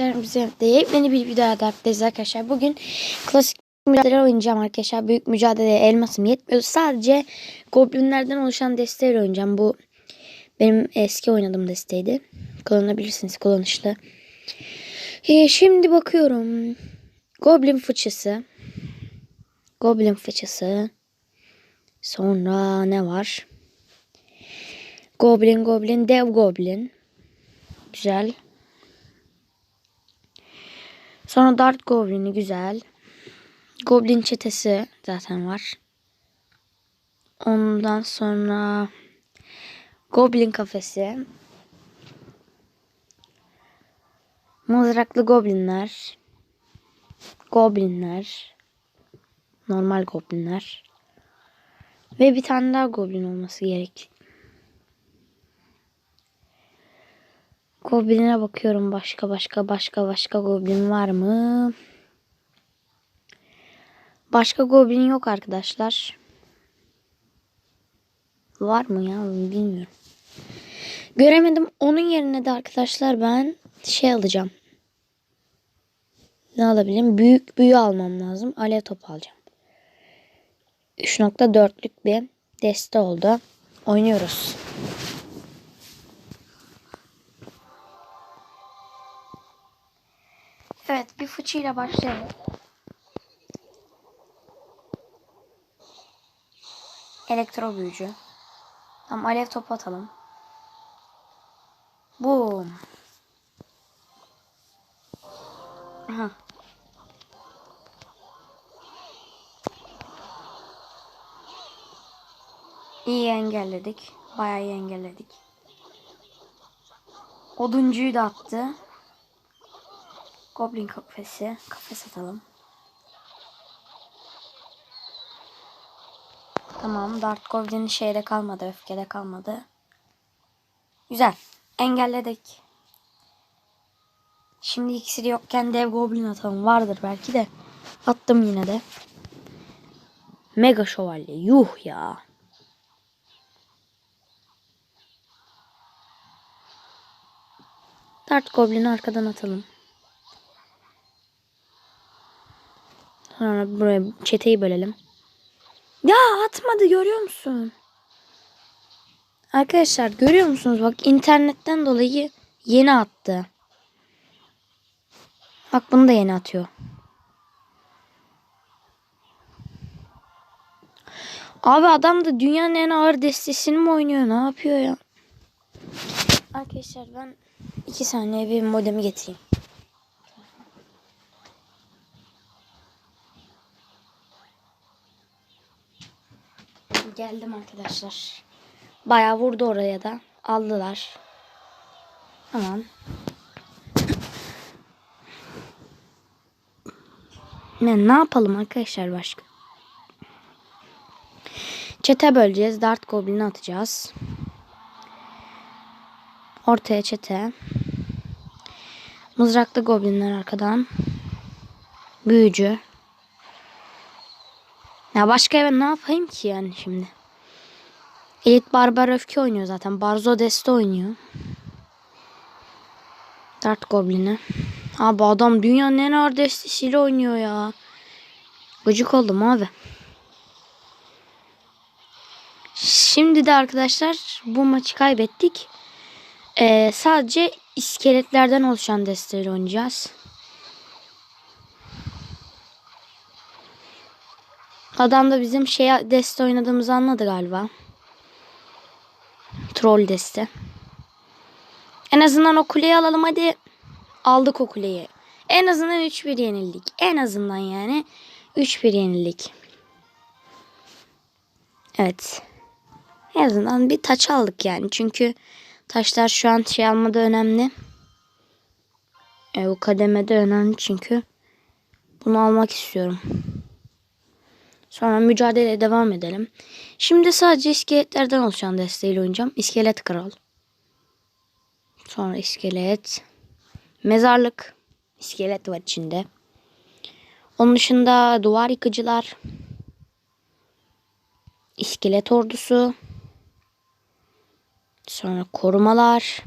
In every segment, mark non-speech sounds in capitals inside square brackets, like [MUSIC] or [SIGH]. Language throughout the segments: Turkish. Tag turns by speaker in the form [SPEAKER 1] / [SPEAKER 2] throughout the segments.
[SPEAKER 1] arkadaşlar bize de yepyeni bir video adapteyiz arkadaşlar. Bugün klasik mücadele oynayacağım arkadaşlar. Büyük mücadeleye elmasım yetmiyor. Sadece goblinlerden oluşan desteğiyle oynayacağım. Bu benim eski oynadığım desteğiydi. Kullanabilirsiniz kullanışlı. Ee, şimdi bakıyorum. Goblin fıçısı. Goblin fıçısı. Sonra ne var? Goblin Goblin Dev Goblin. Güzel. Sonra Dart Goblin'i güzel. Goblin çetesi zaten var. Ondan sonra Goblin kafesi. Mızraklı goblinler. Goblinler. Normal goblinler. Ve bir tane daha goblin olması gerek. Goblin'e bakıyorum. Başka başka başka başka goblin var mı? Başka goblin yok arkadaşlar. Var mı ya? Bilmiyorum. Göremedim. Onun yerine de arkadaşlar ben şey alacağım. Ne alabilirim? Büyük büyü almam lazım. Alev topu alacağım. 3.4'lük bir deste oldu. Oynuyoruz. Evet bir fıçıyla başlayalım. Elektro büyücü. Tamam alev topu atalım. Boom. Aha. İyi engelledik. Bayağı iyi engelledik. Oduncuyu da attı. Goblin kafesi. Kafes atalım. Tamam. Dart Goblin'in şeyde kalmadı. Öfkede kalmadı. Güzel. Engelledik. Şimdi iksiri yokken dev goblin atalım. Vardır belki de. Attım yine de. Mega şövalye. Yuh ya. Dart Goblin'i arkadan atalım. Sonra buraya çeteyi bölelim. Ya atmadı görüyor musun? Arkadaşlar görüyor musunuz? Bak internetten dolayı yeni attı. Bak bunu da yeni atıyor. Abi adam da dünyanın en ağır destesini mi oynuyor? Ne yapıyor ya? Arkadaşlar ben iki saniye bir modemi getireyim. Geldim arkadaşlar. Bayağı vurdu oraya da. Aldılar. Tamam. Ne, ne yapalım arkadaşlar başka? Çete böleceğiz. Dart Goblin'i atacağız. Ortaya çete. Mızraklı goblinler arkadan. Büyücü. Ya başka ben ne yapayım ki yani şimdi? Elit Barbar Öfke oynuyor zaten. Barzo Deste oynuyor. Dart Goblin'i. Abi adam dünyanın en ağır destesiyle oynuyor ya. Gıcık oldum abi. Şimdi de arkadaşlar bu maçı kaybettik. Ee, sadece iskeletlerden oluşan desteğiyle oynayacağız. Adam da bizim şey deste oynadığımızı anladı galiba. Troll deste. En azından o kuleyi alalım hadi. Aldık o kuleyi. En azından 3-1 yenildik. En azından yani 3-1 yenildik. Evet. En azından bir taç aldık yani. Çünkü taşlar şu an şey almada önemli. E, o kademede önemli çünkü. Bunu almak istiyorum. Sonra mücadeleye devam edelim. Şimdi sadece iskeletlerden oluşan desteğiyle oynayacağım. İskelet kral. Sonra iskelet. Mezarlık. İskelet var içinde. Onun dışında duvar yıkıcılar. İskelet ordusu. Sonra korumalar.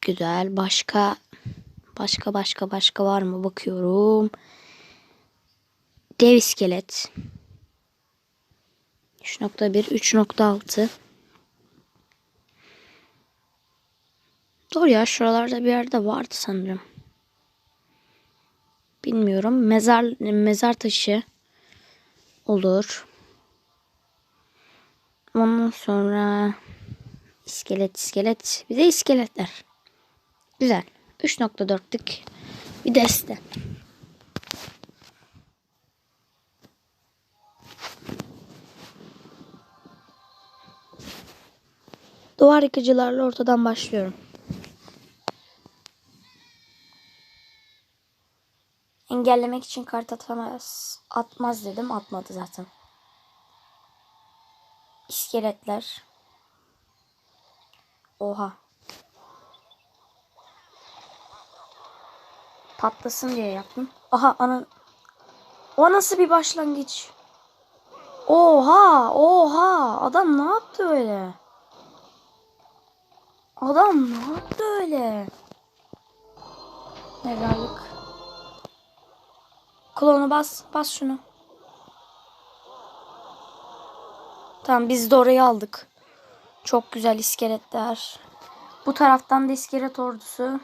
[SPEAKER 1] Güzel. Başka başka başka başka var mı bakıyorum. Dev iskelet. 3.1 3.6 Doğru ya şuralarda bir yerde vardı sanırım. Bilmiyorum. Mezar mezar taşı olur. Ondan sonra iskelet iskelet. Bir de iskeletler. Güzel. 3.4'lük bir deste. Duvar yıkıcılarla ortadan başlıyorum. Engellemek için kart atamaz. Atmaz dedim. Atmadı zaten. İskeletler. Oha. Patlasın diye yaptım. Aha ana. O nasıl bir başlangıç? Oha, oha. Adam ne yaptı öyle? Adam ne yaptı öyle? Helallik. Klonu bas. Bas şunu. Tamam biz de orayı aldık. Çok güzel iskeletler. Bu taraftan da iskelet ordusu.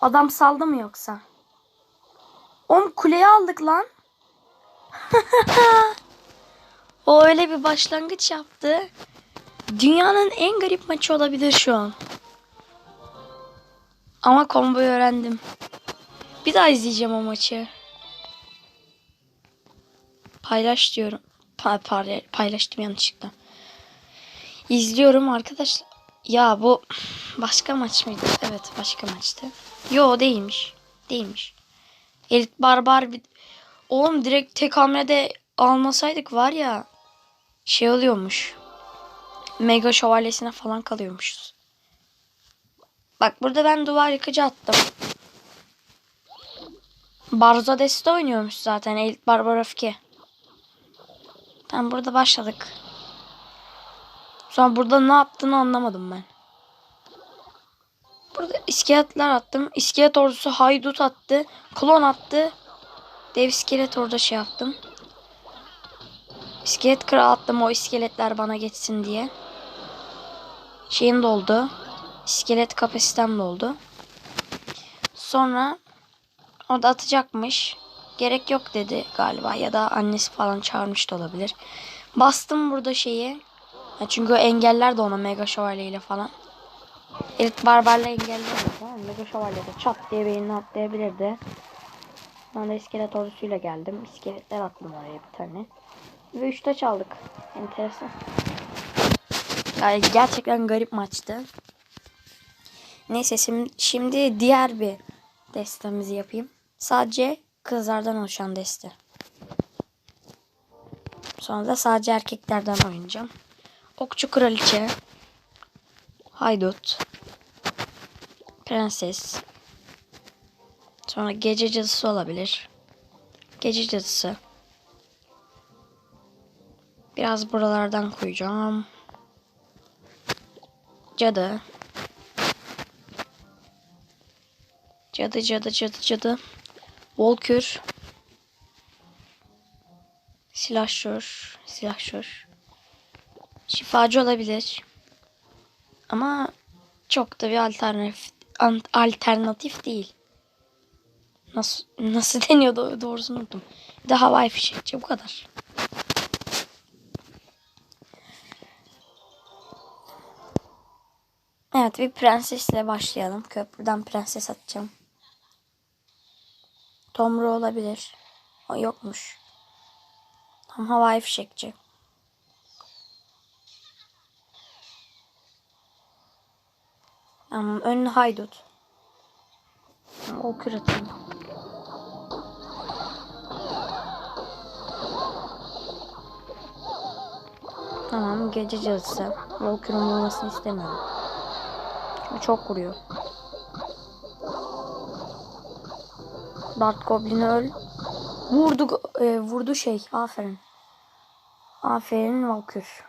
[SPEAKER 1] Adam saldı mı yoksa? Oğlum kuleyi aldık lan. [LAUGHS] o öyle bir başlangıç yaptı. Dünyanın en garip maçı olabilir şu an. Ama komboyu öğrendim. Bir daha izleyeceğim o maçı. Paylaş diyorum. Pa pardon, paylaştım yanlışlıkla. İzliyorum arkadaşlar. Ya bu başka maç mıydı? Evet başka maçtı. Yo değilmiş. Değilmiş. Elit Barbar bir... Oğlum direkt tek hamlede almasaydık var ya şey oluyormuş. Mega şövalyesine falan kalıyormuşuz. Bak burada ben duvar yıkıcı attım. Barzo Deste oynuyormuş zaten Elit Barbar Öfke. Tamam burada başladık. Sonra burada ne yaptığını anlamadım ben. Burada iskeletler attım. İskelet ordusu haydut attı. Klon attı. Dev iskelet orada şey yaptım. İskelet kral attım o iskeletler bana geçsin diye. Şeyim doldu. İskelet kapasitem doldu. Sonra o da atacakmış. Gerek yok dedi galiba ya da annesi falan çağırmış da olabilir. Bastım burada şeyi. Çünkü o engeller de ona mega şövalye ile falan. Elit barbarla engelliyor. Tamam Mega şövalye de çat diye beynini atlayabilirdi. Ben de iskelet ordusuyla geldim. İskeletler attım oraya bir tane. Ve 3 taç aldık. Enteresan. Yani gerçekten garip maçtı. Neyse şimdi, diğer bir destemizi yapayım. Sadece kızlardan oluşan deste. Sonra da sadece erkeklerden oynayacağım. Okçu kraliçe. Haydut. Prenses. Sonra gece cadısı olabilir. Gece cadısı. Biraz buralardan koyacağım. Cadı. Cadı cadı cadı cadı. Volkür. Silahşör. Silahşör. Şifacı olabilir. Ama çok da bir alternatif alternatif değil. Nasıl nasıl [LAUGHS] deniyordu doğrusunu unuttum. Bir de havai fişekçi bu kadar. Evet bir prensesle başlayalım. Köprüden prenses atacağım. Tomru olabilir. O yokmuş. Tam havai fişekçi. Tamam ön haydut. O kıratayım. Tamam gece cadısı. Volkür'ün olmasını istemiyorum. Çünkü çok vuruyor. Dart Goblin'i öl. Vurdu, e, vurdu şey. Aferin. Aferin Valkür.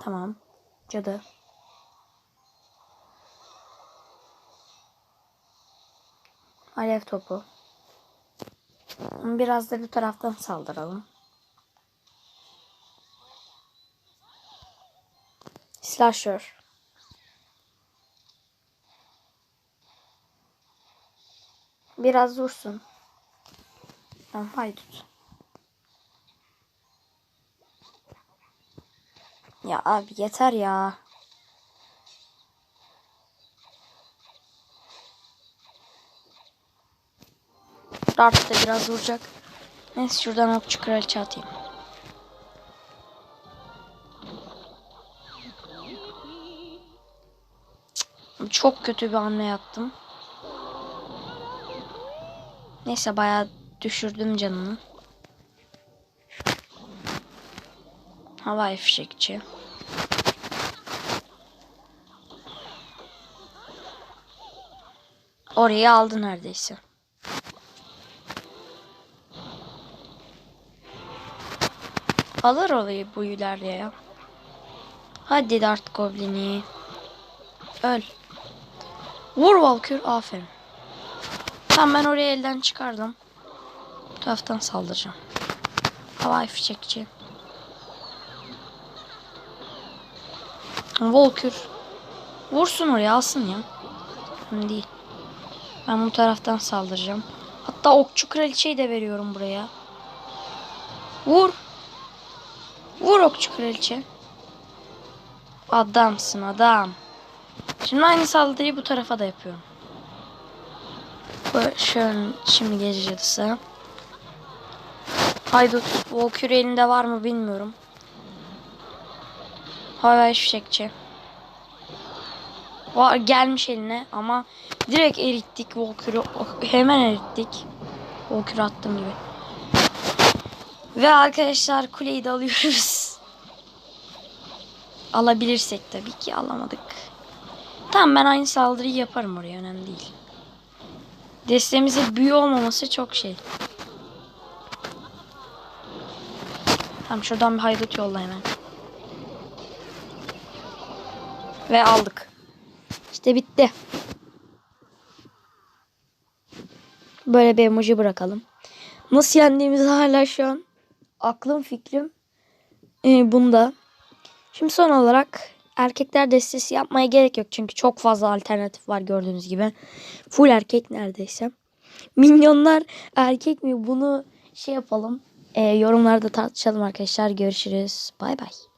[SPEAKER 1] Tamam. Cadı. Alev topu. Biraz da bu taraftan saldıralım. Slasher. Biraz vursun. Tamam haydut. Ya abi yeter ya. Dart da biraz vuracak. Neyse şuradan okçu kraliçe atayım. Çok kötü bir hamle yaptım. Neyse bayağı düşürdüm canını. Havai fişekçi. Orayı aldı neredeyse. Alır orayı bu ileride ya. Hadi Dart Goblin'i. Öl. Vur Valkür. Aferin. Tamam ben orayı elden çıkardım. Bu taraftan saldıracağım. Havai fişekçi. Volkür. Vursun oraya alsın ya. Önemli değil. Ben bu taraftan saldıracağım. Hatta okçu kraliçeyi de veriyorum buraya. Vur. Vur okçu kraliçe. Adamsın adam. Şimdi aynı saldırıyı bu tarafa da yapıyorum. Böyle şöyle şimdi gece. Haydut. Volkür elinde var mı bilmiyorum. Havai fişekçi. Var gelmiş eline ama direkt erittik Volkür'ü. Hemen erittik. Volkür attım gibi. Ve arkadaşlar kuleyi de alıyoruz. [LAUGHS] Alabilirsek tabii ki alamadık. Tamam ben aynı saldırıyı yaparım oraya önemli değil. Destemize büyü olmaması çok şey. Tamam şuradan bir haydut yolla hemen. Ve aldık. İşte bitti. Böyle bir emoji bırakalım. Nasıl yendiğimizi hala şu an aklım fikrim e, bunda. Şimdi son olarak erkekler destesi yapmaya gerek yok. Çünkü çok fazla alternatif var gördüğünüz gibi. Full erkek neredeyse. Minyonlar erkek mi bunu şey yapalım. E, yorumlarda tartışalım arkadaşlar. Görüşürüz. Bay bay.